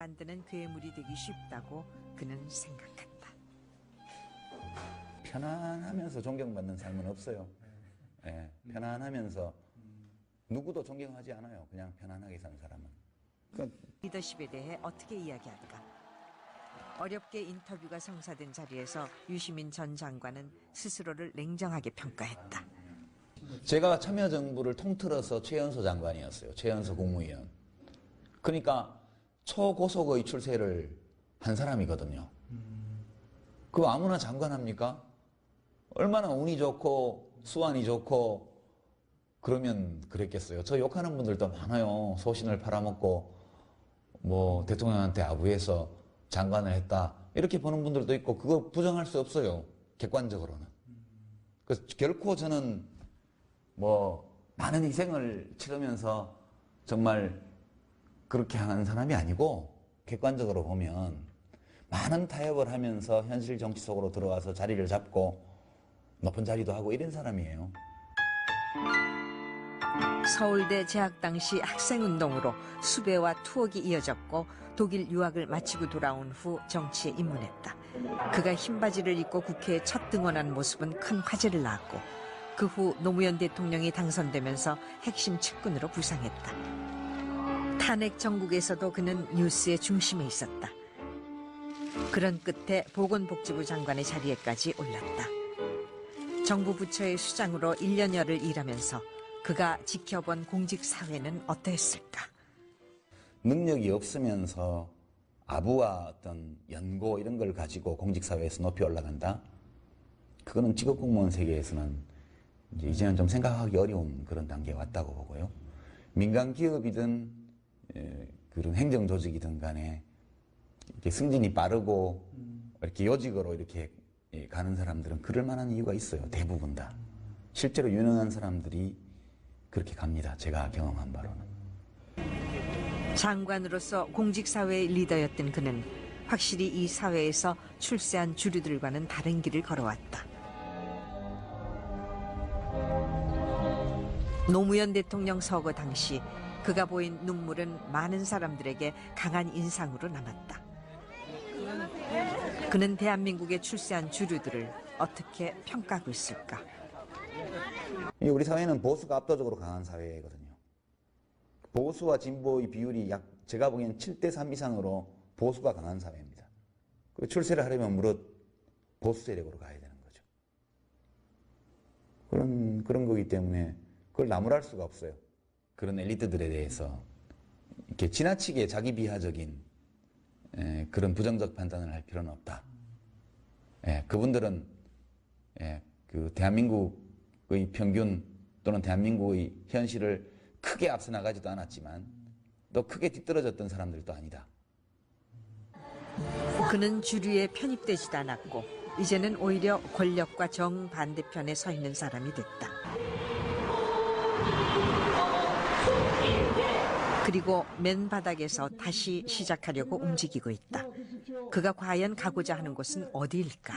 만드는 괴물이 되기 쉽다고 그는 생각했다. 편안하면서 존경받는 삶은 없어요. 예, 편안하면서 누구도 존경하지 않아요. 그냥 편안하게 사는 사람은. 그러니까 리더십에 대해 어떻게 이야기할까? 어렵게 인터뷰가 성사된 자리에서 유시민 전 장관은 스스로를 냉정하게 평가했다. 제가 참여정부를 통틀어서 최연소 장관이었어요. 최연소 국무위원. 그러니까 초고속의 출세를 한 사람이거든요. 그거 아무나 장관 합니까? 얼마나 운이 좋고 수완이 좋고 그러면 그랬겠어요. 저 욕하는 분들도 많아요. 소신을 팔아먹고 뭐 대통령한테 아부해서 장관을 했다. 이렇게 보는 분들도 있고 그거 부정할 수 없어요. 객관적으로는. 그래서 결코 저는 뭐 많은 희생을 치르면서 정말 그렇게 하는 사람이 아니고 객관적으로 보면 많은 타협을 하면서 현실 정치 속으로 들어와서 자리를 잡고 높은 자리도 하고 이런 사람이에요. 서울대 재학 당시 학생운동으로 수배와 투옥이 이어졌고 독일 유학을 마치고 돌아온 후 정치에 입문했다. 그가 흰바지를 입고 국회에 첫 등원한 모습은 큰 화제를 낳았고 그 후 노무현 대통령이 당선되면서 핵심 측근으로 부상했다. 탄핵 정국에서도 그는 뉴스의 중심에 있었다. 그런 끝에 보건복지부 장관의 자리에까지 올랐다. 정부 부처의 수장으로 1년여를 일하면서 그가 지켜본 공직 사회는 어떠했을까? 능력이 없으면서 아부와 어떤 연고 이런 걸 가지고 공직 사회에서 높이 올라간다? 그거는 직업 공무원 세계에서는 이제 이제는 좀 생각하기 어려운 그런 단계에 왔다고 보고요. 민간 기업이든 에, 그런 행정 조직이든 간에 이렇게 승진이 빠르고 이렇게 요직으로 이렇게 예, 가는 사람들은 그럴 만한 이유가 있어요. 대부분 다. 실제로 유능한 사람들이 그렇게 갑니다. 제가 경험한 바로는. 장관으로서 공직 사회의 리더였던 그는 확실히 이 사회에서 출세한 주류들과는 다른 길을 걸어왔다. 노무현 대통령 서거 당시 그가 보인 눈물은 많은 사람들에게 강한 인상으로 남았다. 그는 대한민국에 출세한 주류들을 어떻게 평가하고 있을까? 이 우리 사회는 보수가 압도적으로 강한 사회거든요. 보수와 진보의 비율이 약 제가 보기엔 7대 3 이상으로 보수가 강한 사회입니다. 그 출세를 하려면 무릇 보수 세력으로 가야 되는 거죠. 그런 그런 거기 때문에 그걸 나무랄 수가 없어요. 그런 엘리트들에 대해서 이렇게 지나치게 자기 비하적인 에, 그런 부정적 판단을 할 필요는 없다. 예, 그분들은 예, 그 대한민국의 평균 또는 대한민국의 현실을 크게 앞서 나가지도 않았지만 또 크게 뒤떨어졌던 사람들도 아니다. 그는 주류에 편입되지도 않았고 이제는 오히려 권력과 정반대편에 서 있는 사람이 됐다. 그리고 맨 바닥에서 다시 시작하려고 움직이고 있다. 그가 과연 가고자 하는 곳은 어디일까?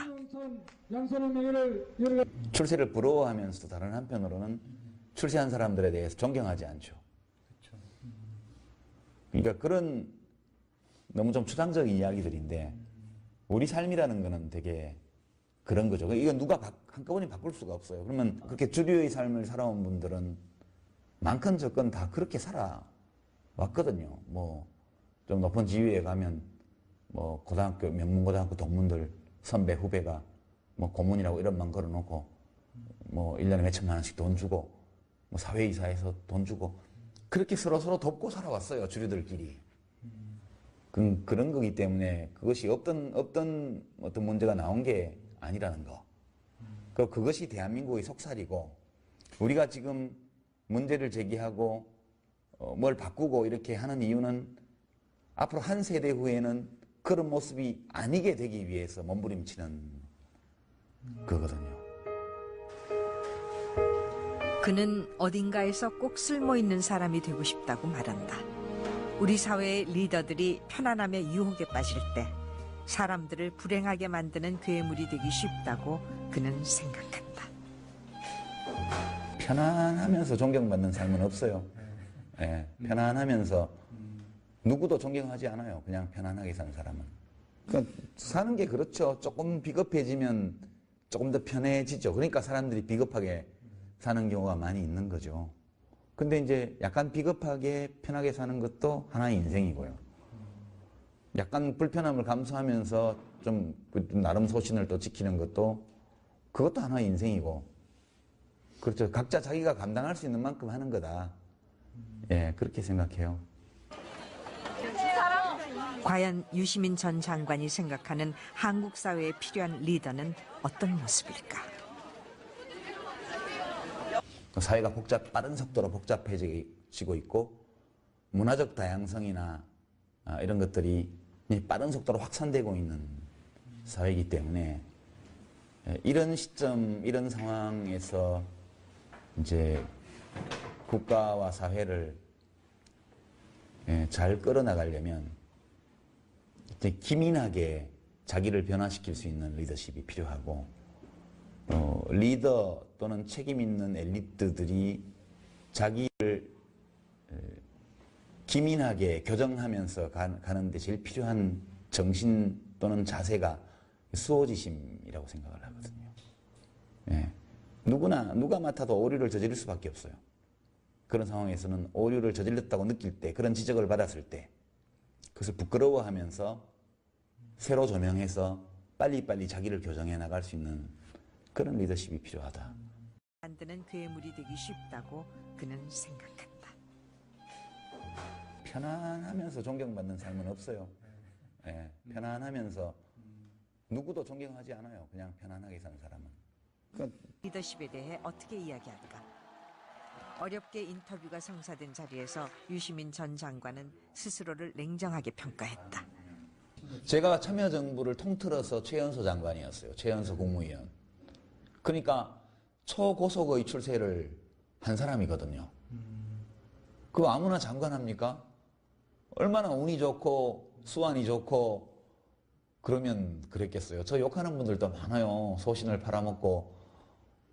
출세를 부러워하면서도 다른 한편으로는 출세한 사람들에 대해서 존경하지 않죠. 그러니까 그런 너무 좀 추상적인 이야기들인데 우리 삶이라는 거는 되게 그런 거죠. 이건 누가 바- 한꺼번에 바꿀 수가 없어요. 그러면 그렇게 주류의 삶을 살아온 분들은 많건 적건 다 그렇게 살아 왔거든요. 뭐 좀 높은 지위에 가면 뭐 고등학교 명문고등학교 동문들 선배 후배가 뭐 고문이라고 이름만 걸어놓고 뭐 1년에 몇 천만 원씩 돈 주고 뭐 사회이사에서 돈 주고 그렇게 서로 서로 돕고 살아왔어요 주류들끼리 그, 그런 거기 때문에 그것이 없던 없던 어떤 문제가 나온 게 아니라는 거 그 그것이 대한민국의 속살이고 우리가 지금 문제를 제기하고 어, 뭘 바꾸고 이렇게 하는 이유는 앞으로 한 세대 후에는 그런 모습이 아니게 되기 위해서 몸부림치는 거거든요. 그는 어딘가에서 꼭 쓸모 있는 사람이 되고 싶다고 말한다. 우리 사회의 리더들이 편안함의 유혹에 빠질 때 사람들을 불행하게 만드는 괴물이 되기 쉽다고 그는 생각한다. 편안하면서 존경받는 삶은 없어요. 예, 편안하면서 누구도 존경하지 않아요. 그냥 편안하게 사는 사람은. 그러니까 사는 게 그렇죠. 조금 비겁해지면 조금 더 편해지죠. 그러니까 사람들이 비겁하게 사는 경우가 많이 있는 거죠. 근데 이제 약간 비겁하게 편하게 사는 것도 하나의 인생이고요. 약간 불편함을 감수하면서 좀그 나름 소신을 또 지키는 것도 그것도 하나의 인생이고 그렇죠. 각자 자기가 감당할 수 있는 만큼 하는 거다. 예, 그렇게 생각해요. 과연 유시민 전 장관이 생각하는 한국 사회에 필요한 리더는 어떤 모습일까? 그 사회가 복잡, 빠른 속도로 복잡해지고 있고 문화적 다양성이나 아, 이런 것들이 이 빠른 속도로 확산되고 있는 사회이기 때문에 예, 이런 시점, 이런 상황에서 이제 국가와 사회를 예, 잘 끌어나가려면 기민하게 자기를 변화시킬 수 있는 리더십이 필요하고 어, 리더 또는 책임 있는 엘리트들이 자기를 에, 기민하게 교정하면서 가, 가는데 제일 필요한 정신 또는 자세가 수호지심이라고 생각을 하거든요. 예. 누구나 누가 맡아도 오류를 저지를 수밖에 없어요. 그런 상황에서는 오류를 저질렀다고 느낄 때 그런 지적을 받았을 때 그것을 부끄러워하면서 새로 조명해서 빨리빨리 자기를 교정해 나갈 수 있는 그런 리더십이 필요하다. 만드는 괴물이 되기 쉽다고 그는 생각한다. 편안하면서 존경받는 삶은 없어요. 예, 편안하면서 누구도 존경하지 않아요. 그냥 편안하게 사는 사람은. 그러니까 리더십에 대해 어떻게 이야기할까? 어렵게 인터뷰가 성사된 자리에서 유시민 전 장관은 스스로를 냉정하게 평가했다. 제가 참여정부를 통틀어서 최연소 장관이었어요. 최연소 국무위원. 그러니까 초고속의 출세를 한 사람이거든요. 그거 아무나 장관합니까? 얼마나 운이 좋고 수완이 좋고 그러면 그랬겠어요. 저 욕하는 분들도 많아요. 소신을 팔아먹고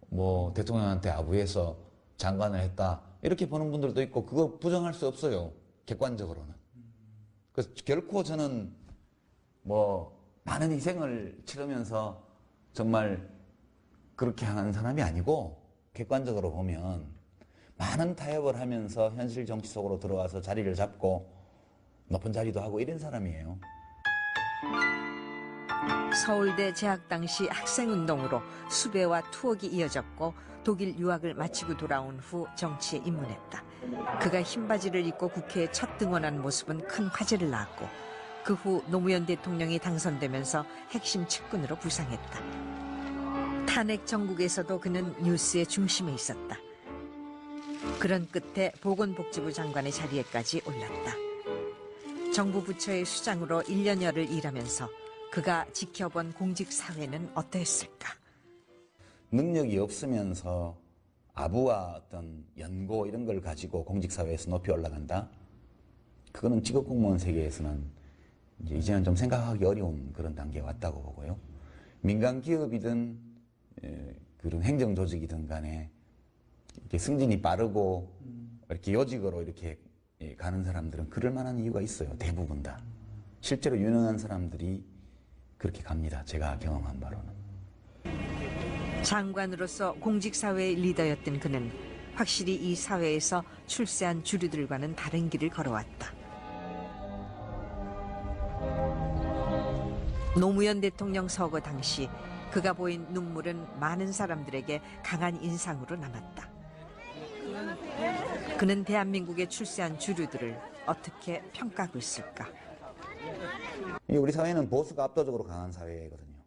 뭐 대통령한테 아부해서 장관을 했다. 이렇게 보는 분들도 있고 그거 부정할 수 없어요. 객관적으로는. 그래서 결코 저는 뭐 많은 희생을 치르면서 정말 그렇게 하는 사람이 아니고 객관적으로 보면 많은 타협을 하면서 현실 정치 속으로 들어와서 자리를 잡고 높은 자리도 하고 이런 사람이에요. 서울대 재학 당시 학생운동으로 수배와 투옥이 이어졌고 독일 유학을 마치고 돌아온 후 정치에 입문했다. 그가 흰바지를 입고 국회에 첫 등원한 모습은 큰 화제를 낳았고 그 후 노무현 대통령이 당선되면서 핵심 측근으로 부상했다. 탄핵 정국에서도 그는 뉴스의 중심에 있었다. 그런 끝에 보건복지부 장관의 자리에까지 올랐다. 정부 부처의 수장으로 1년여를 일하면서 그가 지켜본 공직 사회는 어떠했을까? 능력이 없으면서 아부와 어떤 연고 이런 걸 가지고 공직 사회에서 높이 올라간다? 그거는 직업 공무원 세계에서는 이제 이제는 좀 생각하기 어려운 그런 단계에 왔다고 보고요. 민간 기업이든 에, 그런 행정 조직이든 간에 이렇게 승진이 빠르고 이렇게 요직으로 이렇게 예, 가는 사람들은 그럴 만한 이유가 있어요. 대부분 다. 실제로 유능한 사람들이 그렇게 갑니다. 제가 경험한 바로는. 장관으로서 공직 사회의 리더였던 그는 확실히 이 사회에서 출세한 주류들과는 다른 길을 걸어왔다. 노무현 대통령 서거 당시 그가 보인 눈물은 많은 사람들에게 강한 인상으로 남았다. 그는 대한민국에 출세한 주류들을 어떻게 평가하고 있을까? 이 우리 사회는 보수가 압도적으로 강한 사회거든요.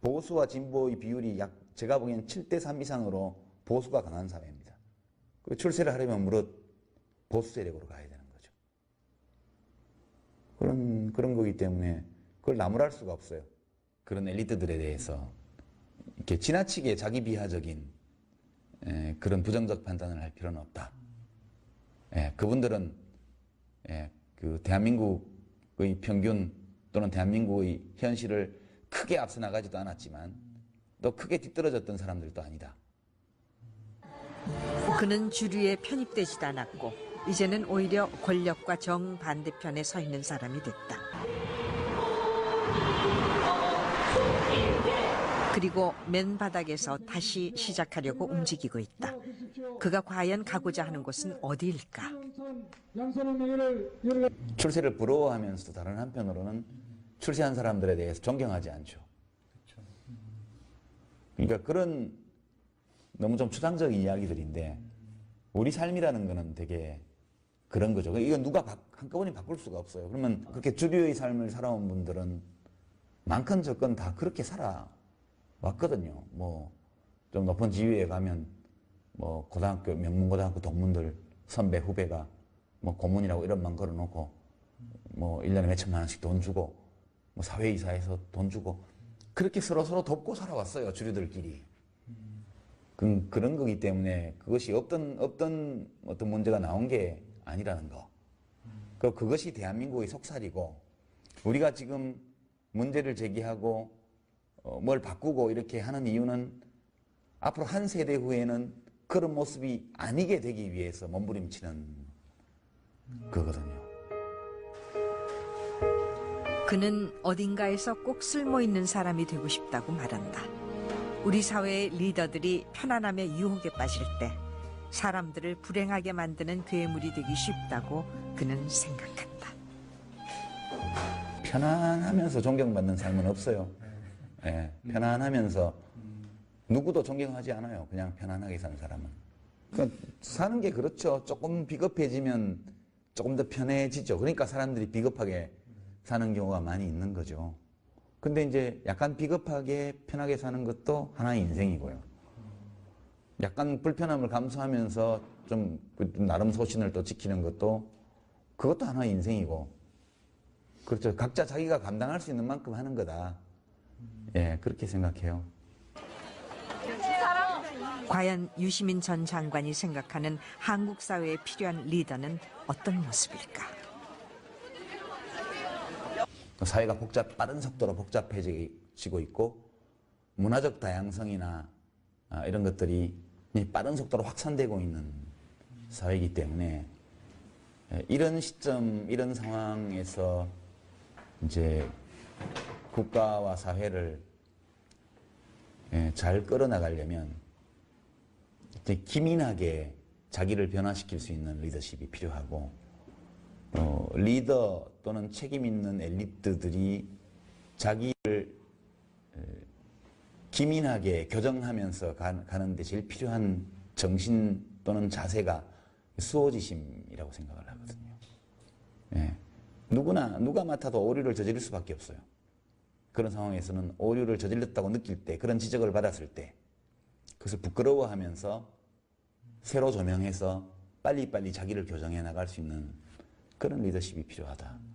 보수와 진보의 비율이 약 제가 보기엔 7대 3 이상으로 보수가 강한 사회입니다. 그 출세를 하려면 무릇 보수 세력으로 가야 되는 거죠. 그런 그런 거기 때문에 그걸 나무랄 수가 없어요. 그런 엘리트들에 대해서 이렇게 지나치게 자기 비하적인 에, 그런 부정적 판단을 할 필요는 없다. 예, 그분들은 예, 그 대한민국 의 평균 또는 대한민국의 현실을 크게 앞서 나가지도 않았지만 또 크게 뒤떨어졌던 사람들도 아니다. 그는 주류에 편입되지도 않았고 이제는 오히려 권력과 정반대편에 서 있는 사람이 됐다. 그리고 맨 바닥에서 다시 시작하려고 움직이고 있다. 그가 과연 가고자 하는 곳은 어디일까? 출세를 부러워하면서도 다른 한편으로는 출세한 사람들에 대해서 존경하지 않죠. 그러니까 그런 너무 좀 추상적인 이야기들인데 우리 삶이라는 거는 되게 그런 거죠. 이거 누가 바- 한꺼번에 바꿀 수가 없어요. 그러면 그렇게 주류의 삶을 살아온 분들은 많건 적건 다 그렇게 살아왔거든요. 뭐 좀 높은 지위에 가면 뭐 고등학교 명문고등학교 동문들 선배 후배가 뭐 고문이라고 이름만 걸어놓고 뭐 1년에 몇천만 원씩 돈 주고 뭐 사회이사에서 돈 주고 그렇게 서로 서로 돕고 살아왔어요 주류들끼리. 그, 그런 거기 때문에 그것이 없던 없던 어떤 문제가 나온 게 아니라는 거. 그 그것이 대한민국의 속살이고 우리가 지금 문제를 제기하고 어, 뭘 바꾸고 이렇게 하는 이유는 앞으로 한 세대 후에는 그런 모습이 아니게 되기 위해서 몸부림치는 거거든요. 그는 어딘가에서 꼭 쓸모 있는 사람이 되고 싶다고 말한다. 우리 사회의 리더들이 편안함의 유혹에 빠질 때 사람들을 불행하게 만드는 괴물이 되기 쉽다고 그는 생각한다. 편안하면서 존경받는 삶은 없어요. 예, 편안하면서 누구도 존경하지 않아요. 그냥 편안하게 사는 사람은. 그러니까 사는 게 그렇죠. 조금 비겁해지면 조금 더 편해지죠. 그러니까 사람들이 비겁하게 사는 경우가 많이 있는 거죠. 근데 이제 약간 비겁하게 편하게 사는 것도 하나의 인생이고요. 약간 불편함을 감수하면서 좀 나름 소신을 또 지키는 것도 그것도 하나의 인생이고 그렇죠. 각자 자기가 감당할 수 있는 만큼 하는 거다. 예, 그렇게 생각해요. 과연 유시민 전 장관이 생각하는 한국 사회에 필요한 리더는 어떤 모습일까? 사회가 복잡, 빠른 속도로 복잡해지고 있고, 문화적 다양성이나 아, 이런 것들이 이 빠른 속도로 확산되고 있는 사회이기 때문에, 예, 이런 시점, 이런 상황에서 이제 국가와 사회를 예, 잘 끌어나가려면 기민하게 자기를 변화시킬 수 있는 리더십이 필요하고 어, 리더 또는 책임 있는 엘리트들이 자기를 에, 기민하게 교정하면서 가, 가는데 제일 필요한 정신 또는 자세가 수호지심이라고 생각을 하거든요. 예. 누구나 누가 맡아도 오류를 저지를 수밖에 없어요. 그런 상황에서는 오류를 저질렀다고 느낄 때, 그런 지적을 받았을 때, 그것을 부끄러워하면서 새로 조명해서 빨리빨리 자기를 교정해 나갈 수 있는 그런 리더십이 필요하다.